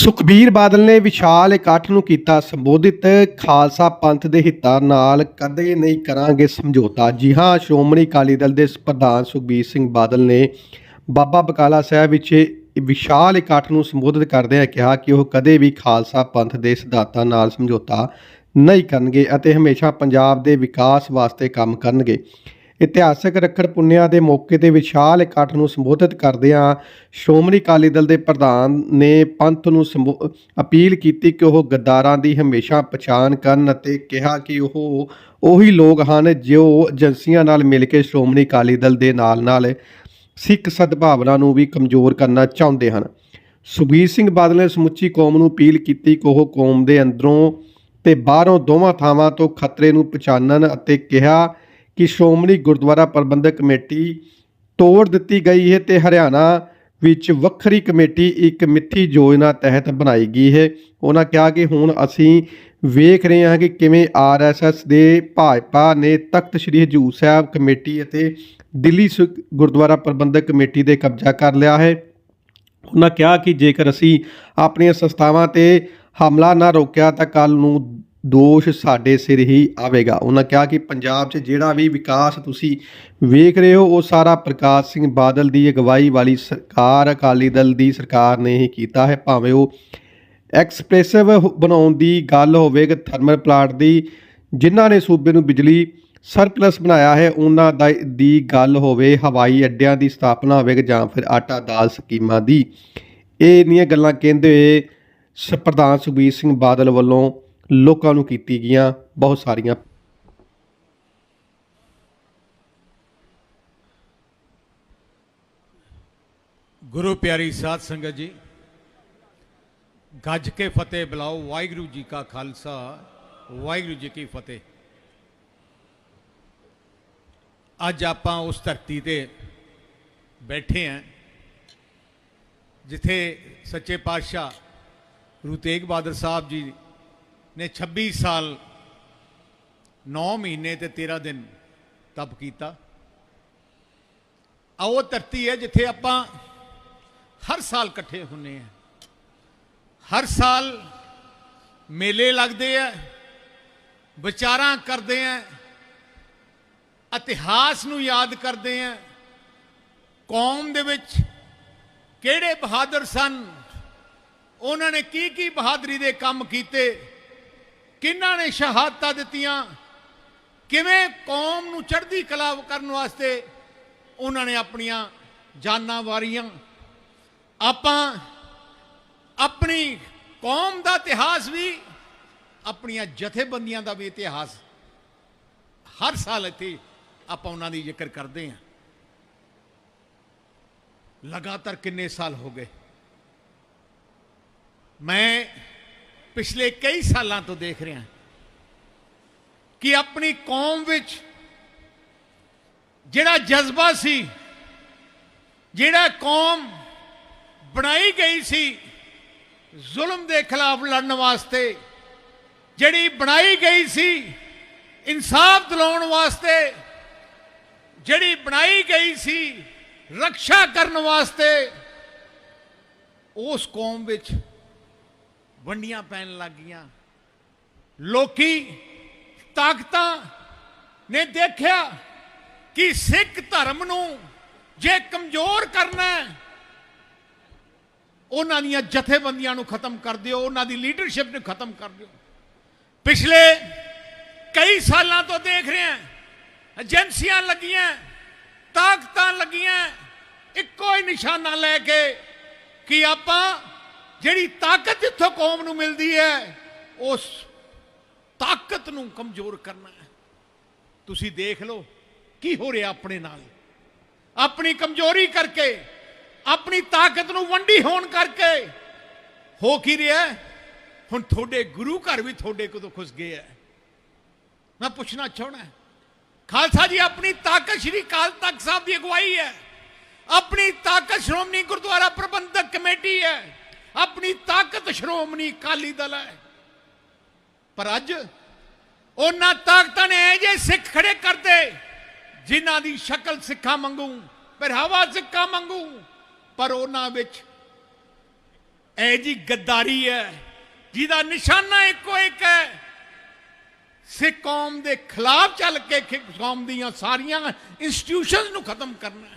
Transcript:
ਸੁਖਬੀਰ ਬਾਦਲ ਨੇ ਵਿਸ਼ਾਲ ਇਕੱਠ ਨੂੰ ਕੀਤਾ ਸੰਬੋਧਿਤ। ਖਾਲਸਾ ਪੰਥ ਦੇ ਹਿੱਤਾਂ ਨਾਲ ਕਦੇ ਨਹੀਂ ਕਰਾਂਗੇ ਸਮਝੌਤਾ। ਜੀ ਹਾਂ, ਸ਼੍ਰੋਮਣੀ ਅਕਾਲੀ ਦਲ ਦੇ ਪ੍ਰਧਾਨ ਸੁਖਬੀਰ ਸਿੰਘ ਬਾਦਲ ਨੇ ਬਾਬਾ ਬਕਾਲਾ ਸਾਹਿਬ ਵਿੱਚ ਵਿਸ਼ਾਲ ਇਕੱਠ ਨੂੰ ਸੰਬੋਧਿਤ ਕਰਦਿਆਂ ਕਿਹਾ ਕਿ ਉਹ ਕਦੇ ਵੀ ਖਾਲਸਾ ਪੰਥ ਦੇ ਸਿਧਾਂਤਾਂ ਨਾਲ ਸਮਝੌਤਾ ਨਹੀਂ ਕਰਨਗੇ ਅਤੇ ਹਮੇਸ਼ਾ ਪੰਜਾਬ ਦੇ ਵਿਕਾਸ ਵਾਸਤੇ ਕੰਮ ਕਰਨਗੇ। ਇਤਿਹਾਸਕ ਰੱਖੜ ਪੁੰਨਿਆ ਦੇ ਮੌਕੇ ਤੇ ਵਿਸ਼ਾਲ ਇਕੱਠ ਨੂੰ ਸੰਬੋਧਿਤ ਕਰਦਿਆਂ ਸ਼੍ਰੋਮਣੀ ਅਕਾਲੀ ਦਲ ਦੇ ਪ੍ਰਧਾਨ ਨੇ ਪੰਥ ਨੂੰ ਸੰਬੋ- ਅਪੀਲ ਕੀਤੀ ਕਿ ਉਹ ਗੱਦਾਰਾਂ ਦੀ ਹਮੇਸ਼ਾ ਪਛਾਣ ਕਰਨ ਅਤੇ ਕਿਹਾ ਕਿ ਉਹ ਉਹੀ ਲੋਕ ਹਨ ਜੋ ਏਜੰਸੀਆਂ ਨਾਲ ਮਿਲ ਕੇ ਸ਼੍ਰੋਮਣੀ ਅਕਾਲੀ ਦਲ ਦੇ ਨਾਲ-ਨਾਲ ਸਿੱਖ ਸਦਭਾਵਨਾ ਨੂੰ ਵੀ ਕਮਜ਼ੋਰ ਕਰਨਾ ਚਾਹੁੰਦੇ ਹਨ। ਸੁਖਬੀਰ ਸਿੰਘ ਬਾਦਲ ਨੇ ਸਮੁੱਚੀ ਕੌਮ ਨੂੰ ਅਪੀਲ ਕੀਤੀ ਕਿ ਉਹ ਕੌਮ ਦੇ ਅੰਦਰੋਂ ਤੇ ਬਾਹਰੋਂ ਦੋਵਾਂ ਥਾਵਾਂ ਤੋਂ ਖਤਰੇ ਨੂੰ ਪਛਾਣਨ ਅਤੇ ਕਿਹਾ ਕਿ ਸ਼੍ਰੋਮਣੀ ਗੁਰਦੁਆਰਾ ਪ੍ਰਬੰਧਕ ਕਮੇਟੀ ਤੋੜ ਦਿੱਤੀ ਗਈ ਹੈ ਤੇ ਹਰਿਆਣਾ ਵਿੱਚ ਵੱਖਰੀ ਕਮੇਟੀ ਇੱਕ ਮਿੱਥੀ ਯੋਜਨਾ ਤਹਿਤ ਬਣਾਈ ਗਈ ਹੈ। ਉਹਨਾਂ ਕਿਹਾ ਕਿ ਹੁਣ ਅਸੀਂ ਵੇਖ ਰਹੇ ਹਾਂ ਕਿ ਕਿਵੇਂ ਆਰਐਸਐਸ ਦੇ ਭਾਜਪਾ ਨੇ ਤਖਤ ਸ੍ਰੀ ਹਜੂਰ ਸਾਹਿਬ ਕਮੇਟੀ ਅਤੇ ਦਿੱਲੀ ਸਿੱਖ ਗੁਰਦੁਆਰਾ ਪ੍ਰਬੰਧਕ ਕਮੇਟੀ ਦੇ ਕਬਜ਼ਾ ਕਰ ਲਿਆ ਹੈ। ਉਹਨਾਂ ਕਿਹਾ ਕਿ ਜੇਕਰ ਅਸੀਂ ਆਪਣੀਆਂ ਸੰਸਥਾਵਾਂ ਤੇ ਹਮਲਾ ਨਾ ਰੋਕਿਆ ਤਾਂ ਕੱਲ ਨੂੰ ਦੋਸ਼ ਸਾਡੇ ਸਿਰ ਹੀ ਆਵੇਗਾ। ਉਹਨਾਂ ਕਿਹਾ ਕਿ ਪੰਜਾਬ 'ਚ ਜਿਹੜਾ ਵੀ ਵਿਕਾਸ ਤੁਸੀਂ ਵੇਖ ਰਹੇ ਹੋ, ਉਹ ਸਾਰਾ ਪ੍ਰਕਾਸ਼ ਸਿੰਘ ਬਾਦਲ ਦੀ ਅਗਵਾਈ ਵਾਲੀ ਸਰਕਾਰ, ਅਕਾਲੀ ਦਲ ਦੀ ਸਰਕਾਰ ਨੇ ਹੀ ਕੀਤਾ ਹੈ। ਭਾਵੇਂ ਉਹ ਐਕਸਪ੍ਰੈਸਿਵ ਬਣਾਉਣ ਦੀ ਗੱਲ ਹੋਵੇ ਕਿ ਥਰਮਲ ਪਲਾਂਟ ਦੀ, ਜਿਨ੍ਹਾਂ ਨੇ ਸੂਬੇ ਨੂੰ ਬਿਜਲੀ ਸਰਪਲਸ ਬਣਾਇਆ ਹੈ, ਉਹਨਾਂ ਦਾ ਦੀ ਗੱਲ ਹੋਵੇ, ਹਵਾਈ ਅੱਡਿਆਂ ਦੀ ਸਥਾਪਨਾ ਹੋਵੇ ਜਾਂ ਫਿਰ ਆਟਾ ਦਾਲ ਸਕੀਮਾਂ ਦੀ। ਇਹ ਇੰਨੀਆਂ ਗੱਲਾਂ ਕਹਿੰਦੇ ਹੋਏ ਸ- ਪ੍ਰਧਾਨ ਸੁਖਬੀਰ ਸਿੰਘ ਬਾਦਲ ਵੱਲੋਂ ਲੋਕਾਂ ਨੂੰ ਕੀਤੀ ਗਈਆਂ ਬਹੁਤ ਸਾਰੀਆਂ ਗੁਰੂ ਪਿਆਰੀ ਸਾਧ ਸੰਗਤ ਜੀ, ਗੱਜ ਕੇ ਫਤਿਹ ਬੁਲਾਓ, ਵਾਹਿਗੁਰੂ ਜੀ ਕਾ ਖਾਲਸਾ, ਵਾਹਿਗੁਰੂ ਜੀ ਕੀ ਫਤਿਹ। ਅੱਜ ਆਪਾਂ ਉਸ ਧਰਤੀ ਤੇ ਬੈਠੇ ਆਂ ਜਿੱਥੇ ਸੱਚੇ ਪਾਤਸ਼ਾਹ ਗੁਰੂ ਤੇਗ ਬਹਾਦਰ ਸਾਹਿਬ ਜੀ ਨੇ 26 ਸਾਲ 9 ਮਹੀਨੇ ਤੇ 13 ਦਿਨ ਤਪ ਕੀਤਾ। ਆਹ ਉਹ ਧਰਤੀ ਹੈ ਜਿੱਥੇ ਆਪਾਂ ਹਰ ਸਾਲ ਇਕੱਠੇ ਹੁੰਨੇ ਆ। ਹਰ ਸਾਲ ਮੇਲੇ ਲੱਗਦੇ ਆ, ਵਿਚਾਰਾਂ ਕਰਦੇ ਆ, ਇਤਿਹਾਸ ਨੂੰ ਯਾਦ ਕਰਦੇ ਆ। ਕੌਮ ਦੇ ਵਿੱਚ ਕਿਹੜੇ ਬਹਾਦਰ ਸਨ, ਉਹਨਾਂ ਨੇ ਕੀ ਕੀ ਬਹਾਦਰੀ ਦੇ ਕੰਮ ਕੀਤੇ ਕਿਹਨਾਂ ਨੇ ਸ਼ਹਾਦਤਾਂ ਦਿੱਤੀਆਂ? ਕਿਵੇਂ ਕੌਮ ਨੂੰ ਚੜ੍ਹਦੀ ਕਲਾ ਕਰਨ ਵਾਸਤੇ ਉਹਨਾਂ ਨੇ ਆਪਣੀਆਂ ਜਾਨਾਂ ਵਾਰੀਆਂ? ਆਪਾਂ ਆਪਣੀ ਕੌਮ ਦਾ ਇਤਿਹਾਸ ਵੀ ਆਪਣੀਆਂ ਜਥੇਬੰਦੀਆਂ ਦਾ ਵੀ ਇਤਿਹਾਸ ਹਰ ਸਾਲ ਇੱਥੇ ਆਪਾਂ ਉਹਨਾਂ ਦੀ ਜ਼ਿਕਰ ਕਰਦੇ ਹਾਂ। ਲਗਾਤਾਰ ਕਿੰਨੇ ਸਾਲ ਹੋ ਗਏ? ਮੈਂ ਪਿਛਲੇ ਕਈ ਸਾਲਾਂ ਤੋਂ ਦੇਖ ਰਿਹਾ ਕਿ ਆਪਣੀ ਕੌਮ ਵਿੱਚ ਜਿਹੜਾ ਜਜ਼ਬਾ ਸੀ, ਜਿਹੜਾ ਕੌਮ ਬਣਾਈ ਗਈ ਸੀ, ਜ਼ੁਲਮ ਦੇ ਖਿਲਾਫ ਲੜਨ ਵਾਸਤੇ, ਜਿਹੜੀ ਬਣਾਈ ਗਈ ਸੀ, ਇਨਸਾਫ ਦਿਲਾਉਣ ਵਾਸਤੇ, ਜਿਹੜੀ ਬਣਾਈ ਗਈ ਸੀ ਰੱਖਿਆ ਕਰਨ ਵਾਸਤੇ, ਉਸ ਕੌਮ ਵਿੱਚ ਵੰਡੀਆਂ ਪੈਣ ਲੱਗ ਗਈਆਂ। ਲੋਕੀ ਤਾਕਤਾਂ ਨੇ ਦੇਖਿਆ ਕਿ ਸਿੱਖ ਧਰਮ ਨੂੰ ਜੇ ਕਮਜ਼ੋਰ ਕਰਨਾ ਉਹਨਾਂ ਦੀਆਂ ਜਥੇਬੰਦੀਆਂ ਨੂੰ ਖਤਮ ਕਰ ਦਿਓ, ਉਹਨਾਂ ਦੀ ਲੀਡਰਸ਼ਿਪ ਨੂੰ ਖਤਮ ਕਰ ਦਿਓ। ਪਿਛਲੇ ਕਈ ਸਾਲਾਂ ਤੋਂ ਦੇਖ ਰਹੇ ਹਾਂ, ਏਜੰਸੀਆਂ ਲੱਗੀਆਂ, ਤਾਕਤਾਂ ਲੱਗੀਆਂ, ਇੱਕੋ ਹੀ ਨਿਸ਼ਾਨਾ ਲੈ ਕੇ ਕਿ ਆਪਾਂ ਜਿਹੜੀ ਤਾਕਤ ਇੱਥੋਂ ਕੌਮ ਨੂੰ ਮਿਲਦੀ ਹੈ, ਉਸ ਤਾਕਤ ਨੂੰ ਕਮਜ਼ੋਰ ਕਰਨਾ ਹੈ। ਤੁਸੀਂ ਦੇਖ ਲਓ, ਕੀ ਹੋ ਰਿਹਾ ਆਪਣੇ ਨਾਲ। ਆਪਣੀ ਕਮਜ਼ੋਰੀ ਕਰਕੇ, ਆਪਣੀ ਤਾਕਤ ਨੂੰ ਵੰਡੀ ਹੋਣ ਕਰਕੇ। ਹੋ ਕੀ ਰਿਹਾ ਹੁਣ ਤੁਹਾਡੇ ਗੁਰੂ ਘਰ ਵੀ ਤੁਹਾਡੇ ਕੋਲੋਂ ਖੁਸ ਗਏ ਹੈ। ਮੈਂ ਪੁੱਛਣਾ ਚਾਹਣਾ ਖਾਲਸਾ ਜੀ, ਆਪਣੀ ਤਾਕਤ ਸ਼੍ਰੀ ਕਾਲ ਤਖਤ ਸਾਹਿਬ ਦੀ ਅਗਵਾਈ ਹੈ। ਆਪਣੀ ਤਾਕਤ ਸ਼੍ਰੋਮਣੀ ਗੁਰਦੁਆਰਾ ਪ੍ਰਬੰਧਕ ਕਮੇਟੀ ਹੈ। ਆਪਣੀ ਤਾਕਤ ਸ਼੍ਰੋਮਣੀ ਅਕਾਲੀ ਦਲ ਹੈ। ਪਰ ਅੱਜ ਉਹਨਾਂ ਤਾਕਤਾਂ ਨੇ ਇਹ ਜੇ ਸਿੱਖ ਖੜੇ ਕਰਦੇ, ਜਿਨ੍ਹਾਂ ਦੀ ਸ਼ਕਲ ਸਿੱਖਾਂ ਮੰਗੂ ਪਹਿਰਾਵਾ ਸਿੱਖਾਂ ਮੰਗੂ ਪਰ ਉਹਨਾਂ ਵਿੱਚ ਇਹ ਜੀ ਗੱਦਾਰੀ ਹੈ, ਜਿਹਦਾ ਨਿਸ਼ਾਨਾ ਇੱਕੋ ਇੱਕ ਹੈ। ਸਿੱਖ ਕੌਮ ਦੇ ਖਿਲਾਫ ਚੱਲ ਕੇ ਕੌਮ ਦੀਆਂ ਸਾਰੀਆਂ ਇੰਸਟੀਟਿਊਸ਼ਨਸ ਨੂੰ ਖਤਮ ਕਰਨਾ